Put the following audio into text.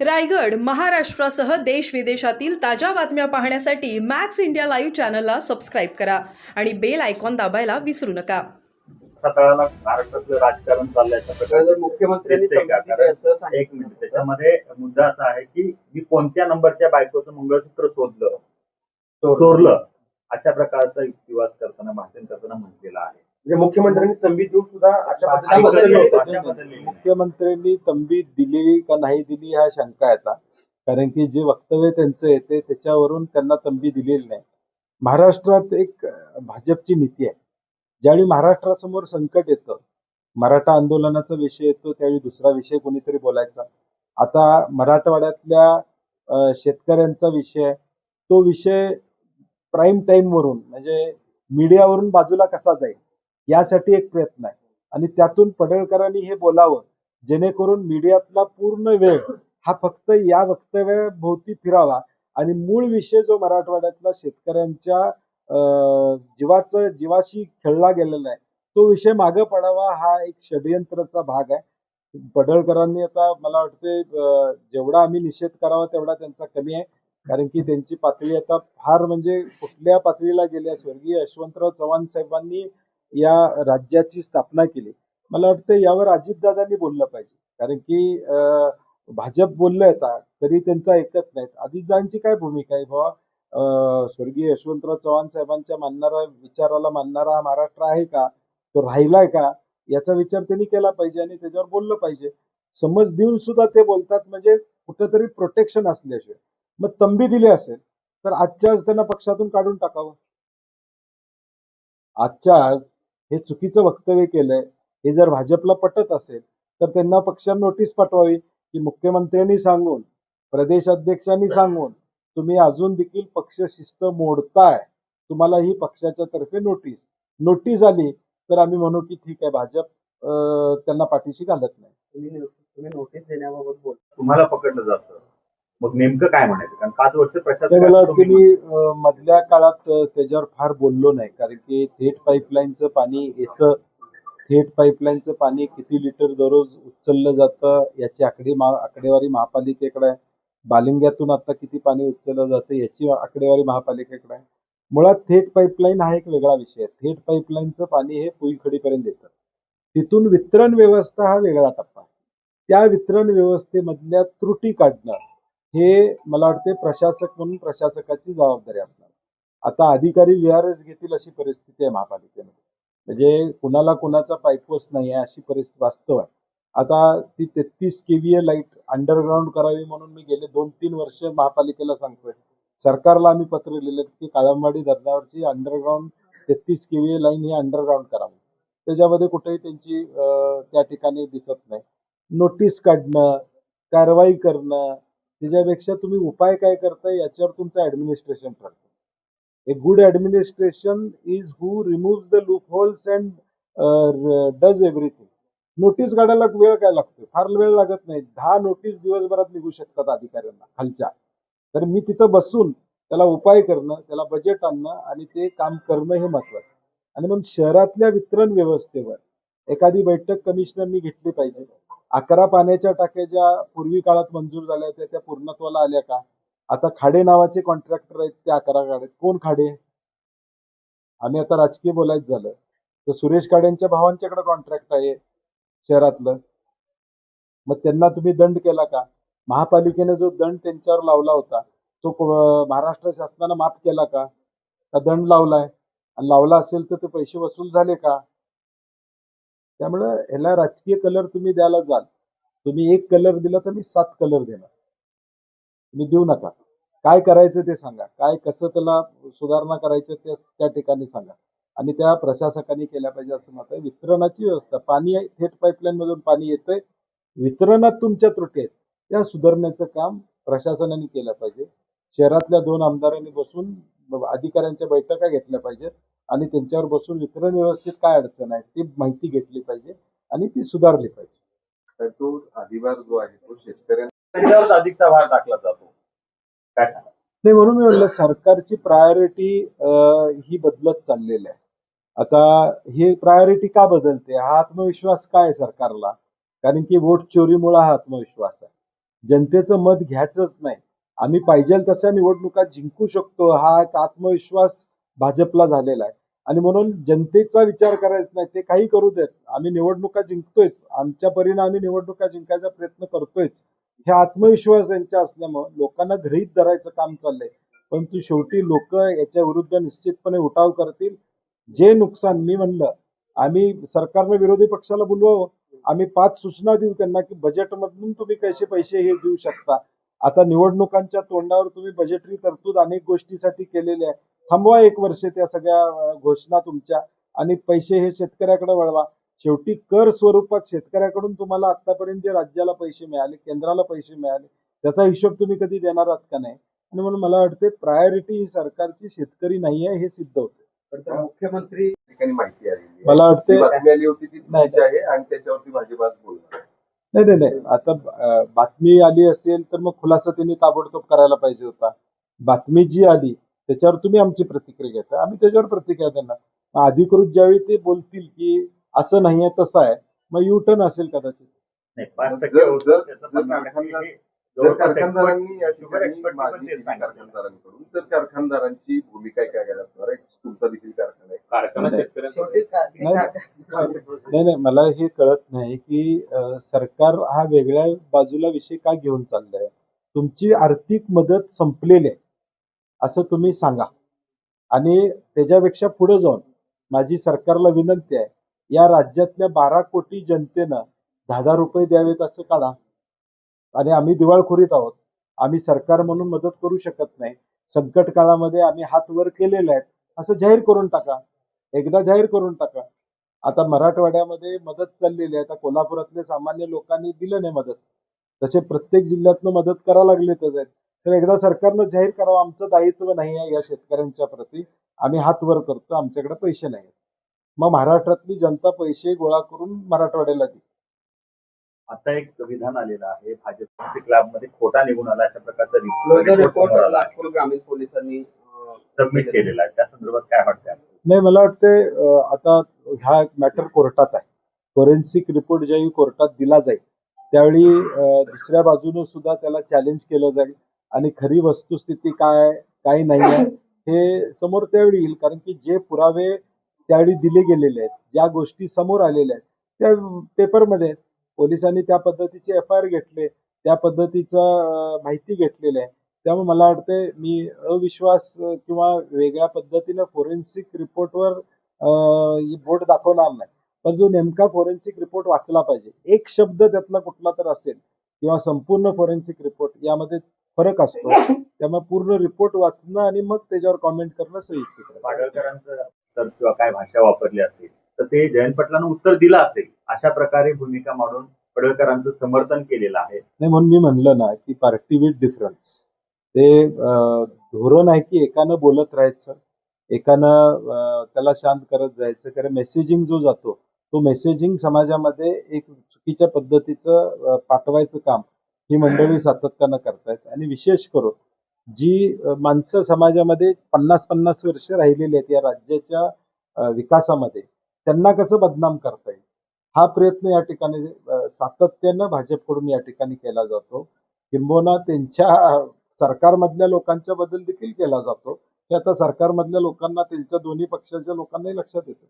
रायगड महाराष्ट्रासह देश विदेशातील ताज्या बातम्या पाहण्यासाठी मॅक्स इंडिया लाईव्ह चॅनलला सबस्क्राईब करा आणि बेल आयकॉन दाबायला विसरू नका. महाराष्ट्रातलं राजकारण चाललंय. जर मुख्यमंत्र्यांनी कारण. एक मिनिट त्याच्यामध्ये मुद्दा असा आहे की मी कोणत्या नंबरच्या बायकोचं मंगळसूत्र शोधलं चोरलं अशा प्रकारचा युक्तिवाद करताना भाषण करताना म्हटलेलं आहे. म्हणजे मुख्यमंत्र्यांनी संधी देऊन सुद्धा अशा पद्धतीने बदलली होती. मुख्यमंत्र्यांनी तंबी दिली का नाही दिली ह्या शंका येतात कारण की जे वक्तव्य त्यांचं येते त्याच्यावरून त्यांना तंबी दिलेली नाही. महाराष्ट्रात एक अं, भाजपची नीती आहे. ज्यावेळी महाराष्ट्रासमोर संकट येतं मराठा आंदोलनाचा विषय येतो त्यावेळी दुसरा विषय कोणीतरी बोलायचा. आता मराठवाड्यातल्या अं, शेतकऱ्यांचा विषय आहे. तो विषय प्राईम टाइम वरून म्हणजे मीडियावरून बाजूला कसा जाईल? यासाठी एक प्रयत्न आहे. आणि त्यातून पडळकरांनी हे बोलावं जेणेकरून मीडियातला पूर्ण वेळ हा फक्त या वक्तव्याभोवती फिरावा. आणि मूळ विषय जो मराठवाड्यातला शेतकऱ्यांच्या अं, जीवाचं जीवाशी खेळला गेलेला आहे तो विषय मागं पडावा हा एक षडयंत्राचा भाग आहे. पडळकरांनी आता मला वाटते जेवढा आम्ही निषेध करावा तेवढा त्यांचा कमी आहे. कारण की त्यांची पातळी आता फार म्हणजे कुठल्या पातळीला गेल्या स्वर्गीय यशवंतराव चव्हाण साहेबांनी या राज्याची स्थापना केली. मला वाटतं यावर अजितदादांनी बोललं पाहिजे. कारण की भाजप बोललं आता तरी त्यांचा ऐकत नाहीत अजितदादांची काय भूमिका आहे बाबा स्वर्गीय यशवंतराव चव्हाण साहेबांच्या मानणारा विचाराला मानणारा हा महाराष्ट्र आहे का? तो राहिलाय का? याचा विचार त्यांनी केला पाहिजे आणि त्याच्यावर बोललं पाहिजे. समज देऊन सुद्धा ते बोलतात म्हणजे कुठंतरी प्रोटेक्शन असल्याशिवाय. मग तंबी दिली असेल तर आजच्या आज त्यांना पक्षातून काढून टाकावं. आजच्या आज हे चुकीचं वक्तव्य केलंय हे जर भाजपला पटत असेल तर त्यांना पक्षानं नोटीस पाठवावी की मुख्यमंत्र्यांनी सांगून प्रदेश अध्यक्षांनी सांगून तुम्ही अजून देखील पक्ष शिस्त मोडताय. तुम्हाला ही पक्षाच्या तर्फे नोटीस नोटीस आली तर आम्ही म्हणू की ठीक आहे भाजप त्यांना पाठीशी घालत नाही. तुम्ही तुम्ही नोटीस देण्याबाबत बोल. तुम्हाला पकडलं जातं. मग नेमकं काय म्हणायचं? कारण पाच वर्ष तुम्ही अं, मधल्या काळात त्याच्यावर फार बोललो नाही. कारण की थेट पाईपलाईनचं पाणी येतं. थेट पाईपलाईनचं पाणी किती लिटर दररोज उचललं जातं याची आकडे आकडेवारी महापालिकेकडे आहे. बालिंग्यातून आता किती पाणी उचललं जातं याची आकडेवारी महापालिकेकडे आहे. मुळात थेट पाईपलाईन हा एक वेगळा विषय आहे. थेट पाईपलाईनचं पाणी हे पुईखडीपर्यंत येतं. तिथून वितरण व्यवस्था हा वेगळा टप्पा आहे. त्या वितरण व्यवस्थेमधल्या त्रुटी काढणं हे मला वाटते प्रशासक म्हणून प्रशासकाची जबाबदारी असणार. आता अधिकारी व्हीआरएस घेतील अशी परिस्थिती आहे महापालिकेमध्ये. म्हणजे कुणाला कुणाचा पायपोस नाही आहे अशी परिस्थिती वास्तव आहे. आता ती तेहतीस केव्हीए लाइट अंडरग्राऊंड करावी म्हणून मी गेले दोन तीन वर्ष महापालिकेला सांगतोय. सरकारला आम्ही पत्र लिहिलं की काळंबाडी धरणावरची अंडरग्राऊंड तेहतीस केव्हीए लाईन ही अंडरग्राऊंड करावी. त्याच्यामध्ये कुठेही त्यांची त्या ठिकाणी दिसत नाही. नोटीस काढणं कारवाई करणं त्याच्यापेक्षा तुम्ही उपाय काय करताय याच्यावर तुमचं ऍडमिनिस्ट्रेशन ठरतं. A good administration is who remove the loopholes and does everything notice काढायला वेळ काय लागतो फार वेळ लागत नाही. दहा नोटीस दिवसभरात निघू शकतात अधिकाऱ्यांना खालच्या. तर मी तिथं बसून त्याला उपाय करणं त्याला बजेट आणणं आणि ते काम करणं हे महत्वाचं. आणि मग शहरातल्या वितरण व्यवस्थेवर एखादी बैठक कमिशनरनी घेतली पाहिजे. अकरा पाण्याच्या टाक्या ज्या पूर्वी काळात मंजूर झाल्या होत्या त्या पूर्णत्वाला आल्या का? आता खाडे नावाचे कॉन्ट्रॅक्टर आहेत त्या अकरा गाड्यात. कोण खाडे? आम्ही आता राजकीय बोलायचं झालं. तर सुरेश खाडेंच्या भावांच्याकडे कॉन्ट्रॅक्ट आहे शहरातलं. मग त्यांना तुम्ही दंड केला का? महापालिकेने जो दंड त्यांच्यावर लावला होता तो महाराष्ट्र शासनानं माफ केला का? का दंड लावलाय? आणि लावला असेल तर ते पैसे वसूल झाले का? त्यामुळं ह्याला राजकीय कलर तुम्ही द्यायला जाल. तुम्ही एक कलर दिला तर मी सात कलर देणार. तुम्ही देऊ नका. काय करायचं ते सांगा. काय कसं त्याला सुधारणा करायचं ते त्या ठिकाणी सांगा. आणि त्या प्रशासकांनी केल्या पाहिजे असं मत आहे. वितरणाची व्यवस्था. पाणी आहे, थेट पाईपलाईन मधून पाणी येतंय. वितरणात तुमच्या त्रुटी आहेत. त्या सुधारण्याचं काम प्रशासनाने केलं पाहिजे. शहरातल्या दोन आमदारांनी बसून अधिकाऱ्यांच्या बैठका घेतल्या पाहिजेत. आणि त्यांच्यावर बसून वितरण व्यवस्थेत काय अडचण आहे ती माहिती घेतली पाहिजे आणि ती सुधारली पाहिजे. तर तो अधिभार जो आहे तो शेतकऱ्यांना अधिकचा भार टाकला जातो. काय नाही म्हणून मी म्हणलं सरकारची प्रायोरिटी ही बदलत चाललेली आहे. आता ही प्रायोरिटी का बदलते? हा आत्मविश्वास काय आहे सरकारला? कारण की वोट चोरीमुळे हा आत्मविश्वास आहे. जनतेचं मत घ्यायचंच नाही. आम्ही पाहिजे तशा निवडणुका जिंकू शकतो. हा एक आत्मविश्वास भाजपला झालेला आहे. आणि म्हणून जनतेचा विचार करायचा नाही ते काही करू देत. आम्ही निवडणुका जिंकतोयच. आमच्या परीने आम्ही निवडणुका जिंकायचा प्रयत्न करतोयच. हे आत्मविश्वास त्यांच्या असल्यामुळं लोकांना गृहीत धरायचं काम चाललंय. परंतु शेवटी लोक याच्या विरुद्ध निश्चितपणे उठाव करतील. जे नुकसान मी म्हणलं आम्ही सरकारनं विरोधी पक्षाला बोलवावं. आम्ही पाच सूचना देऊ त्यांना की बजेटमधून तुम्ही कसे पैसे हे देऊ शकता. आता निवडणुकांच्या तोंडावर तुम्ही बजेटरी तरतूद अनेक गोष्टीसाठी केलेली आहे. थांबवा एक वर्ष त्या सगळ्या घोषणा तुमच्या आणि पैसे हे शेतकऱ्याकडे वळवा. शेवटी कर स्वरूपात शेतकऱ्याकडून तुम्हाला आतापर्यंत जे राज्याला पैसे मिळाले केंद्राला पैसे मिळाले त्याचा हिशोब तुम्ही कधी देणार आहात का नाही? आणि म्हणून मला वाटते प्रायोरिटी ही सरकारची शेतकरी नाही आहे हे सिद्ध होते मुख्यमंत्री माहिती. मला वाटते आणि त्याच्यावरती बोलणार. नाही नाही नाही. आता बातमी आली असेल तर मग खुलासा त्यांनी ताबडतोब करायला पाहिजे होता. बातमी जी आली त्याच्यावर तुम्ही आमची प्रतिक्रिया घेता. आम्ही त्याच्यावर प्रतिक्रिया देणार. अधिकृत ज्यावेळी ते बोलतील की असं नाही आहे तसं आहे मग यू टर्न असेल कदाचित. जर- हे कारखानदारांनी या ठिकाणी मागणी केली. कारखानदारांकडून तर कारखानदारांची भूमिका काय काय असणार आहे तुमचा देखील कारखाना आहे. कारखाना नाही. नाही मला हे कळत नाही की सरकार हा वेगळ्या बाजूला विषय का घेऊन चाललाय? तुमची आर्थिक मदत संपलेली आहे. असं तुम्ही सांगा. आणि त्याच्यापेक्षा पुढे जाऊन माझी सरकारला विनंती आहे या राज्यातल्या बारा कोटी जनतेनं दहा दहा रुपये द्यावेत असं काढा. आणि आम्ही दिवाळखोरीत आहोत. आम्ही सरकार म्हणून मदत करू शकत नाही. संकट काळामध्ये आम्ही हात वर केलेले आहेत असं जाहीर करून टाका. एकदा जाहीर करून टाका. आता मराठवाड्यामध्ये मदत चाललेली आहे. आता कोल्हापुरातल्या सामान्य लोकांनी दिलं नाही मदत. तसे प्रत्येक जिल्ह्यातनं मदत करा लागलेतच आहेत तर एकदा सरकारनं जाहीर करावं आमचं दायित्व नाही आहे या शेतकऱ्यांच्या प्रती. आम्ही हात वर करतो आमच्याकडे पैसे नाही मग महाराष्ट्रातली जनता पैसे गोळा करून मराठवाड्याला देईल. आता एक विधान आलेलं आहे भाजपच्या क्लाबमध्ये खोटा निघून आला अशा प्रकारचा रिपोर्ट नागपूर ग्रामीण पोलिसांनी सबमिट केलेला. आहे. त्या संदर्भात काय वाटतं नाही मला वाटते अं, आता हा मॅटर कोर्टात आहे. फॉरेन्सिक रिपोर्ट ज्यावेळी कोर्टात दिला जाईल त्यावेळी दुसऱ्या बाजूने सुद्धा त्याला चॅलेंज केलं जाईल. आणि खरी वस्तुस्थिती काय काय नाही आहे हे समोर त्यावेळी येईल. कारण की जे पुरावे त्यावेळी दिले गेलेले आहेत ज्या गोष्टी समोर आलेल्या आहेत त्या पेपरमध्ये पोलिसांनी त्या पद्धतीचे एफ आय आर घेतले त्या पद्धतीचं माहिती घेतलेली आहे. त्यामुळे मला वाटते मी अविश्वास किंवा वेगळ्या पद्धतीनं फोरेन्सिक रिपोर्टवर बोट दाखवणार नाही. पण जो नेमका फोरेन्सिक रिपोर्ट वाचला पाहिजे. एक शब्द त्यातला कुठला तर असेल किंवा संपूर्ण फोरेन्सिक रिपोर्ट यामध्ये फरक असतो. त्यामुळे पूर्ण रिपोर्ट वाचणं आणि मग त्याच्यावर कॉमेंट करणं संयुक्त तर किंवा काय भाषा वापरली असेल तर ते जयंत पाटलांना उत्तर दिलं असेल. अशा प्रकारे भूमिका मांडून पडळकरांचं समर्थन केलेलं आहे. नाही म्हणून मी म्हणलं ना की पार्टी विथ डिफरन्स ते धोरण आहे की एकानं बोलत राहायचं एकानं त्याला शांत करत जायचं. कारण मेसेजिंग जो जातो तो मेसेजिंग समाजामध्ये एक चुकीच्या पद्धतीचं पाठवायचं काम ही मंडळी सातत्यानं करतायत. आणि विशेष करून जी माणसं समाजामध्ये पन्नास पन्नास वर्ष राहिलेली आहेत या राज्याच्या विकासामध्ये त्यांना कसं बदनाम करता येईल? हा प्रयत्न या ठिकाणी सातत्यानं भाजपकडून या ठिकाणी केला जातो. किंबहुना त्यांच्या सरकारमधल्या लोकांच्या बद्दल देखील केला जातो. हे आता सरकारमधल्या लोकांना त्यांच्या दोन्ही पक्षाच्या लोकांनाही लक्षात येतं.